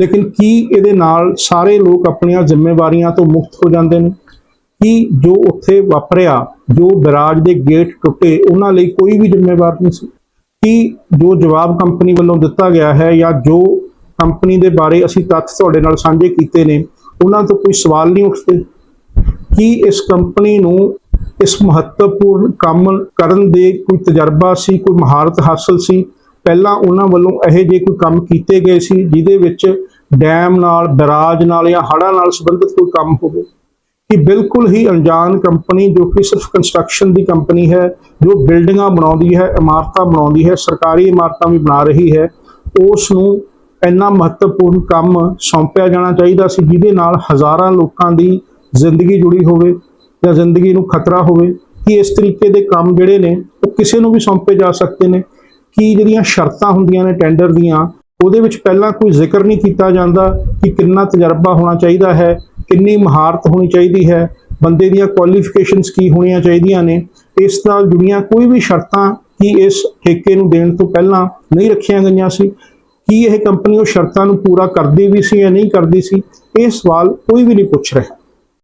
ਲੇਕਿਨ ਕੀ ਇਹਦੇ ਨਾਲ ਸਾਰੇ ਲੋਕ ਆਪਣੀਆਂ ਜ਼ਿੰਮੇਵਾਰੀਆਂ ਤੋਂ ਮੁਕਤ ਹੋ ਜਾਂਦੇ ਨੇ? ਕਿ ਜੋ ਉੱਥੇ ਵਾਪਰਿਆ, ਜੋ ਬਰਾਜ ਦੇ ਗੇਟ ਟੁੱਟੇ, ਉਹਨਾਂ ਲਈ ਕੋਈ ਵੀ ਜ਼ਿੰਮੇਵਾਰ ਨਹੀਂ ਸੀ? ਕਿ ਜੋ ਜਵਾਬ ਕੰਪਨੀ ਵੱਲੋਂ ਦਿੱਤਾ ਗਿਆ ਹੈ ਜਾਂ ਜੋ ਕੰਪਨੀ ਦੇ ਬਾਰੇ ਅਸੀਂ ਤੱਥ ਤੁਹਾਡੇ ਨਾਲ ਸਾਂਝੇ ਕੀਤੇ ਨੇ, ਉਹਨਾਂ ਤੋਂ ਕੋਈ ਸਵਾਲ ਨਹੀਂ ਉੱਠਦੇ? ਕਿ ਇਸ ਕੰਪਨੀ ਨੂੰ ਇਸ ਮਹੱਤਵਪੂਰਨ ਕੰਮ ਕਰਨ ਦੇ ਕੋਈ ਤਜਰਬਾ ਸੀ, ਕੋਈ ਮਹਾਰਤ ਹਾਸਲ ਸੀ? ਪਹਿਲਾਂ ਉਹਨਾਂ ਵੱਲੋਂ ਇਹੋ ਜਿਹੇ ਕੋਈ ਕੰਮ ਕੀਤੇ ਗਏ ਸੀ ਜਿਹਦੇ ਵਿੱਚ ਡੈਮ ਨਾਲ ਬਰਾਜ ਨਾਲ ਜਾਂ ਹੜ੍ਹਾਂ ਨਾਲ ਸੰਬੰਧਿਤ ਕੋਈ ਕੰਮ ਹੋਵੇ। ਕਿ ਬਿਲਕੁਲ ਹੀ ਅਣਜਾਣ ਕੰਪਨੀ ਜੋ ਕਿ ਸਿਰਫ ਕੰਸਟਰਕਸ਼ਨ ਦੀ ਕੰਪਨੀ ਹੈ, ਜੋ ਬਿਲਡਿੰਗਾਂ ਬਣਾਉਂਦੀ ਹੈ, ਇਮਾਰਤਾਂ ਬਣਾਉਂਦੀ ਹੈ, ਸਰਕਾਰੀ ਇਮਾਰਤਾਂ ਵੀ ਬਣਾ ਰਹੀ ਹੈ ਉਸ ਨੂੰ ਇੰਨਾ ਮਹੱਤਵਪੂਰਨ ਕੰਮ ਸੌਂਪਿਆ ਜਾਣਾ ਚਾਹੀਦਾ ਸੀ ਜਿਹਦੇ ਨਾਲ ਹਜ਼ਾਰਾਂ ਲੋਕਾਂ ਦੀ ਜ਼ਿੰਦਗੀ ਜੁੜੀ ਹੋਵੇ ਜਾਂ ਜ਼ਿੰਦਗੀ ਨੂੰ ਖਤਰਾ ਹੋਵੇ, ਕਿ ਇਸ ਤਰੀਕੇ ਦੇ ਕੰਮ ਜਿਹੜੇ ਨੇ ਉਹ ਕਿਸੇ ਨੂੰ ਵੀ ਸੌਂਪੇ ਜਾ ਸਕਦੇ ਨੇ। ਕਿ ਜਿਹੜੀਆਂ ਸ਼ਰਤਾਂ ਹੁੰਦੀਆਂ ਨੇ ਟੈਂਡਰ ਦੀਆਂ, ਉਹਦੇ ਵਿੱਚ ਪਹਿਲਾਂ ਕੋਈ ਜ਼ਿਕਰ ਨਹੀਂ ਕੀਤਾ ਜਾਂਦਾ ਕਿ ਕਿੰਨਾ ਤਜਰਬਾ ਹੋਣਾ ਚਾਹੀਦਾ ਹੈ, ਕਿੰਨੀ ਮਹਾਰਤ ਹੋਣੀ ਚਾਹੀਦੀ ਹੈ, ਬੰਦੇ ਦੀਆਂ ਕੁਆਲੀਫਿਕੇਸ਼ਨਸ ਕੀ ਹੋਣੀਆਂ ਚਾਹੀਦੀਆਂ ਨੇ। ਇਸ ਨਾਲ ਜੁੜੀਆਂ ਕੋਈ ਵੀ ਸ਼ਰਤਾਂ ਕੀ ਇਸ ਠੇਕੇ ਨੂੰ ਦੇਣ ਤੋਂ ਪਹਿਲਾਂ ਨਹੀਂ ਰੱਖੀਆਂ ਗਈਆਂ ਸੀ, ਕੀ ਇਹ ਕੰਪਨੀ ਉਹ ਸ਼ਰਤਾਂ ਨੂੰ ਪੂਰਾ ਕਰਦੀ ਵੀ ਸੀ ਜਾਂ ਨਹੀਂ ਕਰਦੀ ਸੀ, ਇਹ ਸਵਾਲ ਕੋਈ ਵੀ ਨਹੀਂ ਪੁੱਛ ਰਿਹਾ।